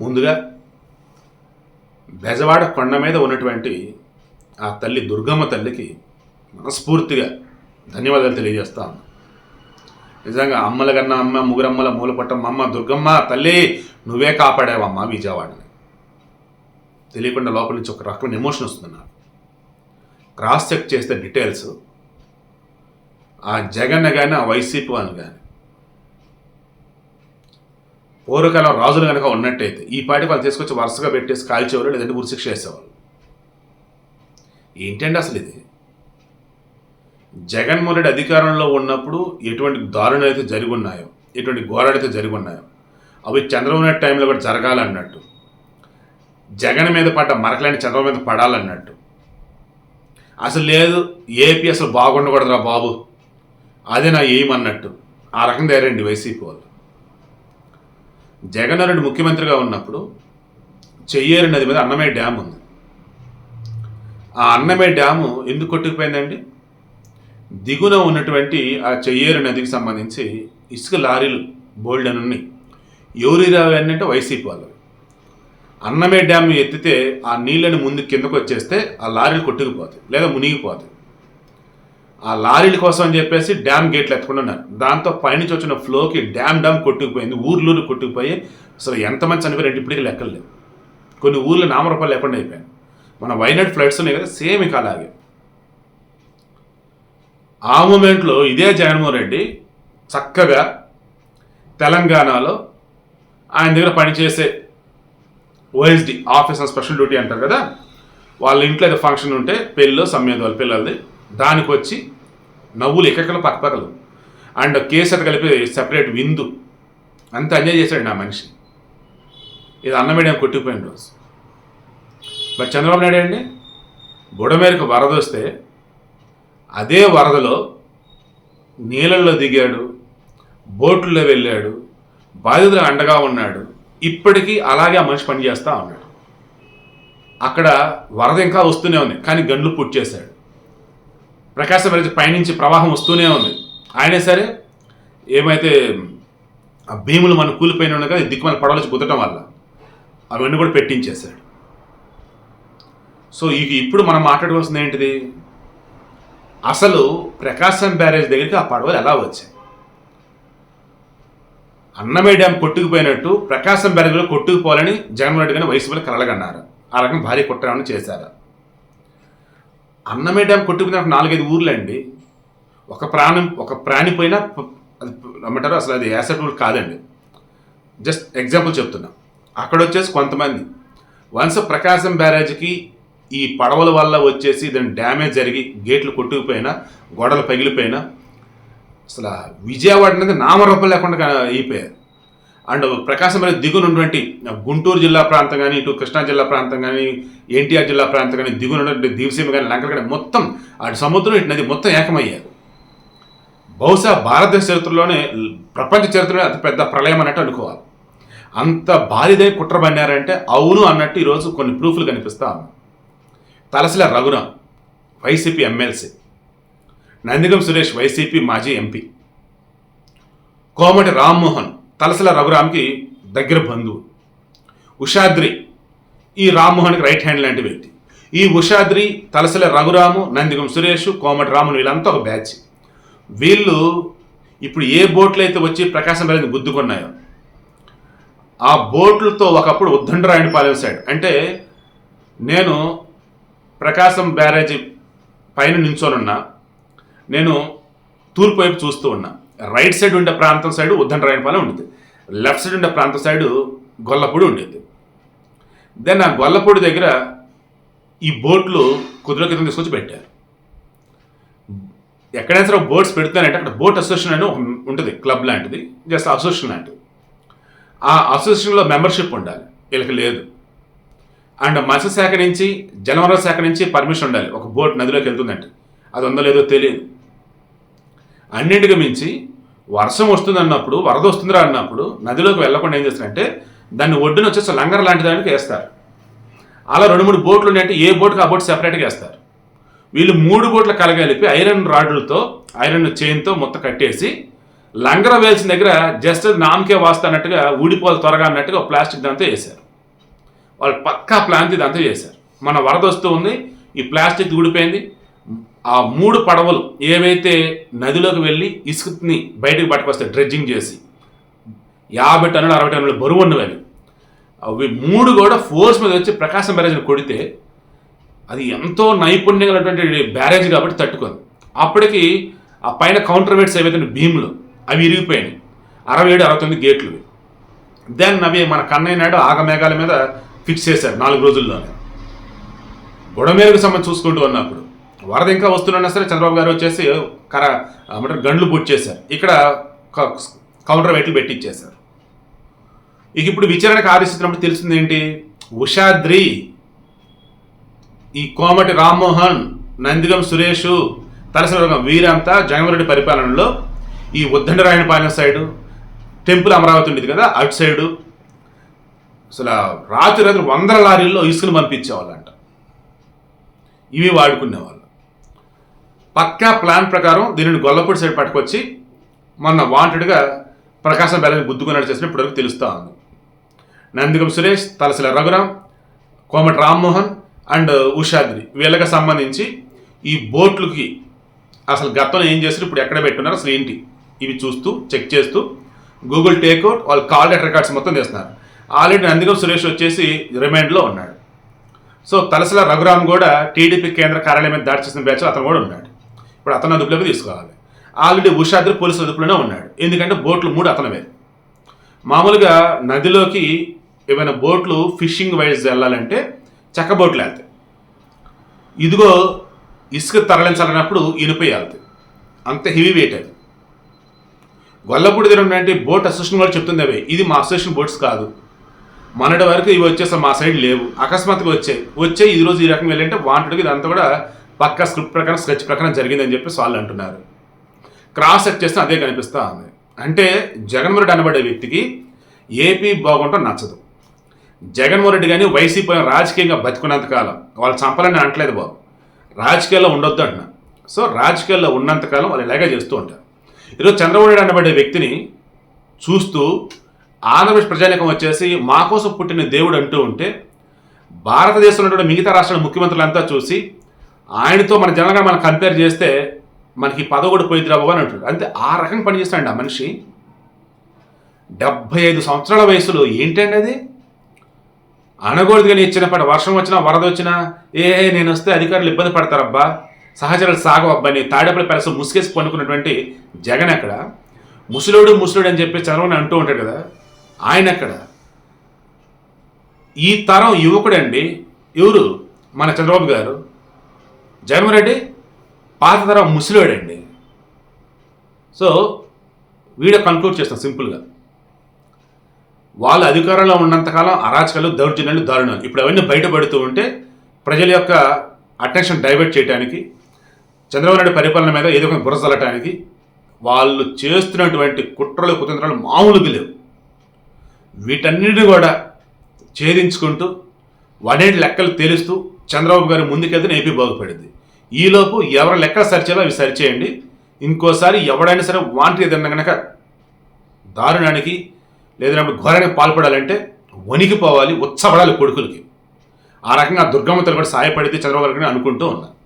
ముందుగా బెజవాడ కొండ మీద ఉన్నటువంటి ఆ తల్లి దుర్గమ్మ తల్లికి మనస్ఫూర్తిగా ధన్యవాదాలు తెలియజేస్తాను నిజంగా అమ్మల కన్నా అమ్మ ముగురమ్మల మూలపట్టం అమ్మ దుర్గమ్మ తల్లి నువ్వే కాపాడావమ్మ విజయవాడని. తెలియకుండా లోపల నుంచి ఒక రకమైన ఎమోషన్ వస్తుంది నాకు. క్రాస్ చెక్ చేస్తే డీటెయిల్స్. ఆ జగన్ కానీ ఆ వైసీపీ వాళ్ళు కానీ పూర్వకాలం రాజులు కనుక ఉన్నట్టయితే ఈ పాటి వాళ్ళు తీసుకొచ్చి వరుసగా పెట్టేసి కాల్చేవారు లేదంటే ఉరిశిక్ష వేసేవాళ్ళు. ఏంటండి అసలు ఇది? జగన్మోహన్ రెడ్డి అధికారంలో ఉన్నప్పుడు ఎటువంటి దారుణాలు అయితే జరిగి ఉన్నాయో ఎటువంటి ఘోరాలు అయితే జరిగి ఉన్నాయో అవి చంద్రబాబు నాయుడు టైంలో కూడా జరగాలన్నట్టు జగన్ మీద పడ్డ మరకలేని చంద్రబాబు మీద పడాలన్నట్టు. అసలు లేదు ఏపీ అసలు బాగుండకూడదురా బాబు అదే నా ఏమన్నట్టు అన్నట్టు. ఆ రకం తయారండి వైసీపీ వాళ్ళు. జగన్ రెడ్డి ముఖ్యమంత్రిగా ఉన్నప్పుడు చెయ్యేరు నది మీద అన్నమయ్య డ్యామ్ ఉంది. ఆ అన్నమయ్య డ్యాము ఎందుకు కొట్టుకుపోయిందండి? దిగున ఉన్నటువంటి ఆ చెయ్యేరు నదికి సంబంధించి ఇసుక లారీలు బోల్డ్ అని ఉన్నాయి. ఎవరి రావి అంటే వైసీపీ వాళ్ళు. అన్నమయ్య డ్యామ్ ఎత్తితే ఆ నీళ్ళని ముందు కిందకు వచ్చేస్తే ఆ లారీలు కొట్టుకుపోతాయి లేదా మునిగిపోతాయి. ఆ లారీల కోసం అని చెప్పేసి డ్యామ్ గేట్లు ఎత్తకుండా ఉన్నారు దాంతో పైనుంచి వచ్చిన ఫ్లోకి డ్యామ్ డ్యామ్ కొట్టుకుపోయింది. ఊర్లూరు కొట్టుకుపోయి అసలు ఎంతమంది చనిపోయారు ఇప్పటికీ లెక్కలు లేవు. కొన్ని ఊర్లు నామరూపాలు లేకుండా అయిపోయాయి. మన వైనాడ్ ఫ్లడ్స్ ఉన్నాయి కదా సేమ్ ఇక అలాగే. ఆ మూమెంట్లో ఇదే జగన్మోహన్ రెడ్డి చక్కగా తెలంగాణలో ఆయన దగ్గర పనిచేసే ఓఎస్డి ఆఫీస్ స్పెషల్ డ్యూటీ అంటారు కదా వాళ్ళ ఇంట్లో ఏదో ఫంక్షన్ ఉంటే పెళ్ళిలో సమ్మేది వాళ్ళ పిల్లలది. దానికి వచ్చి నవ్వులు ఎక్కకలు పక్కపక్కలు అండ్ కేసరి కలిపి సెపరేట్ విందు. అంత ఎంజాయ్ చేశాడు నా మనిషి. ఇది అన్న మీడియం రోజు. మరి చంద్రబాబు నాయుడు అండి బుడమేరకు వరద వస్తే అదే వరదలో నీళ్ళల్లో దిగాడు బోట్లలో వెళ్ళాడు బాధితులు అండగా ఉన్నాడు. ఇప్పటికీ అలాగే ఆ మనిషి పనిచేస్తూ ఉన్నాడు. అక్కడ వరద ఇంకా వస్తూనే ఉంది కానీ గండ్లు పుట్టి చేశాడు ప్రకాశం రైతు పైనుంచి ప్రవాహం వస్తూనే ఉంది. ఆయనే సరే ఏమైతే ఆ భీములు మన కూలిపోయిన ఉండగా కదా దిక్కుమల పడవలసి కుదటం వల్ల అవన్నీ కూడా పెట్టించేశాడు. సో ఇక ఇప్పుడు మనం మాట్లాడవలసింది ఏంటిది? అసలు ప్రకాశం బ్యారేజ్ దగ్గరికి ఆ పడవలు ఎలా వచ్చాయి? అన్నమయ్య డ్యామ్ కొట్టుకుపోయినట్టు ప్రకాశం బ్యారేజ్లో కొట్టుకుపోవాలని జగన్మోహన్ రెడ్డి గారిని వైసీపీలో కలగన్నారు. ఆ రకం భారీ కుట్రాన్ని చేశారు? అన్నమే డ్యామ్ కొట్టుకుపోయిన నాలుగైదు ఊర్లు అండి ఒక ప్రాణం ఒక ప్రాణి పోయినా అది ఏమంటారు అసలు అది యాసెటబుల్ కాదండి. జస్ట్ ఎగ్జాంపుల్ చెప్తున్నా. అక్కడ వచ్చేసి కొంతమంది. వన్స్ ప్రకాశం బ్యారేజ్కి ఈ పడవల వల్ల వచ్చేసి దాని డ్యామేజ్ జరిగి గేట్లు కొట్టుకుపోయినా గోడలు పగిలిపోయినా అసలు విజయవాడ అనేది నామరూపం లేకుండా అయిపోయారు అండ్ ప్రకాశం అనేది దిగునున్నటువంటి గుంటూరు జిల్లా ప్రాంతం కానీ ఇటు కృష్ణా జిల్లా ప్రాంతం కానీ ఎన్టీఆర్ జిల్లా ప్రాంతం కానీ దిగునున్నటువంటి దీవసీమ కానీ లంకలు కానీ మొత్తం అటు సముద్రం ఇటు నది మొత్తం ఏకమయ్యారు బహుశా భారతదేశ చరిత్రలోనే ప్రపంచ చరిత్రలో అతి పెద్ద ప్రళయం అన్నట్టు అనుకోవాలి. అంత భారీదై కుట్ర పన్నారంటే అవును అన్నట్టు ఈరోజు కొన్ని ప్రూఫ్లు కనిపిస్తా Talasila Raghuram YCP MLC Nandigam Suresh YCP మాజీ ఎంపీ కోమటి రామ్మోహన్ తలసల రఘురామ్కి దగ్గర బంధువు. ఉషాద్రి ఈ రామ్మోహన్కి రైట్ హ్యాండ్ లాంటి వ్యక్తి. ఈ ఉషాద్రి తలసల రఘురాము నందిగం సురేష్ కోమటి రామును వీళ్ళంతా ఒక బ్యాచ్. వీళ్ళు ఇప్పుడు ఏ బోట్లు అయితే వచ్చి ప్రకాశం బ్యారేజ్ గుద్దుకున్నాయో ఆ బోట్లతో ఒకప్పుడు ఉద్దండరాయణపాలెం సైడ్ అంటే నేను ప్రకాశం బ్యారేజీ పైన నించోనున్నా నేను తూర్పు వైపు చూస్తూ ఉన్నా. రైట్ సైడ్ ఉండే ప్రాంతం సైడ్ రాయనపాలెం ఉండేది లెఫ్ట్ సైడ్ ఉండే ప్రాంతం సైడ్ గొల్లపూడి ఉండేది దెన్ ఆ గొల్లపూడి దగ్గర ఈ బోట్లు కుదుర క్రితం తీసుకొచ్చి పెట్టారు. ఎక్కడైనా సరే బోట్స్ పెడుతున్నారంటే అక్కడ బోట్ అసోసియేషన్ అని ఉంటుంది క్లబ్ లాంటిది జస్ట్ అసోసియేషన్ లాంటిది. ఆ అసోసియేషన్లో మెంబర్షిప్ ఉండాలి వీళ్ళకి లేదు. అండ్ మత్స్యశాఖ నుంచి జలవనరుల శాఖ నుంచి పర్మిషన్ ఉండాలి ఒక బోట్ నదిలోకి వెళ్తుందంటే. అది ఉందో లేదో తెలియదు. అన్నింటికి మించి వర్షం వస్తుంది అన్నప్పుడు వరద వస్తుందిరా అన్నప్పుడు నదిలోకి వెళ్ళకుండా ఏం చేస్తారంటే దాన్ని ఒడ్డున వచ్చేసి లంగర్ లాంటి దానికి వేస్తారు. అలా రెండు మూడు బోట్లు ఉన్నాయంటే ఏ బోట్కి ఆ బోట్ సెపరేట్గా వేస్తారు. వీళ్ళు మూడు బోట్ల కలగలిపి ఐరన్ రాడ్లతో ఐరన్ చైన్తో మొత్తం కట్టేసి లంగర వేల్సిన దగ్గర జస్ట్ నామకే వాస్తన్నట్టుగా ఊడిపోవాలి త్వరగా అన్నట్టుగా ప్లాస్టిక్ దాంతో వేశారు. వాళ్ళు పక్కా ప్లాన్తో దాంతో చేశారు. మన వరద వస్తూ ఉంది ఈ ప్లాస్టిక్ ఊడిపోయింది. ఆ మూడు పడవలు ఏవైతే నదిలోకి వెళ్ళి ఇసుకని బయటకు పట్టుకొస్తాయి డ్రెడ్జింగ్ చేసి యాభై టన్నులు అరవై టన్నులు బరువు ఉన్నవి అవి. అవి మూడు కూడా ఫోర్స్ మీద వచ్చి ప్రకాశం బ్యారేజ్ని కొడితే అది ఎంతో నైపుణ్యంగా ఉన్నటువంటి బ్యారేజ్ కాబట్టి తట్టుకుంది. అప్పటికి ఆ పైన కౌంటర్ వెయిట్స్ ఏవైతే భీములు అవి ఇరిగిపోయాయి అరవై ఏడు అరవై తొమ్మిది గేట్లు. దెన్ అవి మన కన్నయ్య నాయుడు ఆగమేఘాల మీద ఫిక్స్ చేశారు నాలుగు రోజుల్లోనే. బుడమేరుకు సంబంధించి చూసుకుంటూ ఉన్నప్పుడు వరద ఇంకా వస్తున్నా సరే చంద్రబాబు గారు వచ్చేసి కర ఏమంటారు గండ్లు బుట్ చేశారు ఇక్కడ కౌంటర్ వెయిట్లు పెట్టించేశారు ఇక ఇప్పుడు విచారణకు ఆదేశించినప్పుడు తెలిసింది ఏంటి? ఉషాద్రి ఈ కోమటి రామ్మోహన్ నందిగం సురేష్ తలసరగం వీరంతా జగన్మోహన్ పరిపాలనలో ఈ ఉద్దండరాయణపాలెం సైడు టెంపుల్ అమరావతి ఉండేది కదా అటు సైడు. అసలు రాత్రి రాత్రి వందల లారీల్లో ఇసుకను పంపించేవాళ్ళంట. ఇవి వాడుకునేవాళ్ళు. పక్కా ప్లాన్ ప్రకారం దీనిని గొల్లపూడి సైడ్ పట్టుకొచ్చి మొన్న వాంటెడ్గా ప్రకాశం బెల్లని గుద్దుకున్నట్టు చేసిన ఇప్పటివరకు తెలుస్తూ ఉంది. నందిగం సురేష్ తలసిల రఘురాం కోమటి రామ్మోహన్ అండ్ ఉషాద్రి వీళ్ళకి సంబంధించి ఈ బోట్లకి అసలు గతంలో ఏం చేస్తారు ఇప్పుడు ఎక్కడ పెట్టున్నారు అసలు ఏంటి? ఇవి చూస్తూ చెక్ చేస్తూ గూగుల్ టేక్అవుట్ వాళ్ళు కాల్ లెటర్ రికార్డ్స్ మొత్తం చేస్తున్నారు ఆల్రెడీ నందిగం సురేష్ వచ్చేసి రిమైండ్లో ఉన్నాడు. సో తలసిల రఘురామ్ కూడా టీడీపీ కేంద్ర కార్యాలయం మీద దాడి చేసిన బ్యాచ్ అతను కూడా ఉన్నాడు. ఇప్పుడు అతను అదుపులోకి తీసుకోవాలి ఆల్రెడీ ఉషాద్రి పోలీసుల అదుపులోనే ఉన్నాడు. ఎందుకంటే బోట్లు మూడు అతనవే మామూలుగా నదిలోకి ఏమైనా బోట్లు ఫిషింగ్ వైజ్ వెళ్ళాలంటే చెక్క బోట్లు వెళ్తాయి. ఇదిగో ఇసుక తరలించాలన్నప్పుడు ఇనుపై వెళ్తాయి. అంత హెవీ వెయిట్ అది. గొల్లపూడి దగ్గర అంటే బోట్ అసోసియేషన్ వాళ్ళు చెప్తుంది అవే ఇది మా అసోసియేషన్ బోట్స్ కాదు. మొన్నటి వరకు ఇవి వచ్చేసి మా సైడ్ లేవు. అకస్మాత్తుగా వచ్చాయి. వచ్చాయి ఈ ఈ రకంగా వెళ్ళంటే వాంటెడ్గా ఇదంతా కూడా పక్క స్క్రిప్ట్ ప్రకారం స్కెచ్ ప్రకారం జరిగిందని చెప్పేసి వాళ్ళు అంటున్నారు. క్రాస్ చెక్ చేస్తే అదే కనిపిస్తూ ఉంది. అంటే జగన్మోహన్ రెడ్డి అనబడే వ్యక్తికి ఏపీ బాగుంటాం నచ్చదు. జగన్మోహన్ రెడ్డి కానీ వైసీపీ రాజకీయంగా బతుకున్నంత కాలం వాళ్ళు చంపాలని అంటలేదు బాబు. రాజకీయాల్లో ఉండొద్దు అంటున్నా. సో రాజకీయాల్లో ఉన్నంతకాలం వాళ్ళు ఇలాగే చేస్తూ ఉంటారు. ఈరోజు చంద్రబాబు నాయుడు అనబడే వ్యక్తిని చూస్తూ ఆంధ్రప్రదేశ్ ప్రజానికం వచ్చేసి మా కోసం పుట్టిన దేవుడు అంటూ ఉంటే భారతదేశంలో మిగతా రాష్ట్రాల ముఖ్యమంత్రులంతా చూసి ఆయనతో మన జనరల్గా మనం కంపేర్ చేస్తే మనకి పదవి కూడా పోయింది రాబో అని అంటాడు అంతే ఆ రకంగా పనిచేస్తాడు ఆ మనిషి. డెబ్బై ఐదు సంవత్సరాల వయసులో ఏంటండి అది? అనకూడదు కానీ ఇచ్చినప్పటి వర్షం వచ్చినా వరద వచ్చినా ఏ నేను వస్తే అధికారులు ఇబ్బంది పడతారబ్బా. సహచరులు సాగవు అబ్బాని తాడేపల్లి పెరస ముసుగేసి పనుకున్నటువంటి జగన్ అక్కడ ముసలోడు ముసలోడు అని చెప్పి చంద్రబాబు అంటూ ఉంటాడు కదా. ఆయన అక్కడ ఈ తరం యువకుడండి. ఎవరు? మన చంద్రబాబు గారు. జగన్మోహన్ రెడ్డి పాత తరం ముసిలోడండి. సో వీడియో కన్క్లూడ్ చేస్తాం సింపుల్గా. వాళ్ళు అధికారంలో ఉన్నంతకాలం అరాచకాలు దౌర్జన్యాలు దారుణాలు. ఇప్పుడు అవన్నీ బయటపడుతూ ఉంటే ప్రజల యొక్క అటెన్షన్ డైవర్ట్ చేయడానికి చంద్రబాబు నాయుడు పరిపాలన మీద ఏదో ఒక బురజల్లటానికి వాళ్ళు చేస్తున్నటువంటి కుట్రలు కుతంత్రాలు మామూలుగా లేవు. వీటన్నిటిని కూడా ఛేదించుకుంటూ వనేటి లెక్కలు తేలుస్తూ చంద్రబాబు గారు ముందుకెళ్తే ఏపీ బాగుపడింది. ఈలోపు ఎవరి లెక్కలు సరిచేయాలో అవి సరిచేయండి. ఇంకోసారి ఎవడైనా సరే వాంటి ఏదన్నా కనుక దారుణానికి లేదంటే ఘోరానికి పాల్పడాలంటే వణికిపోవాలి ఉత్సపడాలి కొడుకులకి. ఆ రకంగా దుర్గమ్మతలు కూడా సాయపడితే చంద్రబాబు గారిని అనుకుంటూ ఉన్నా.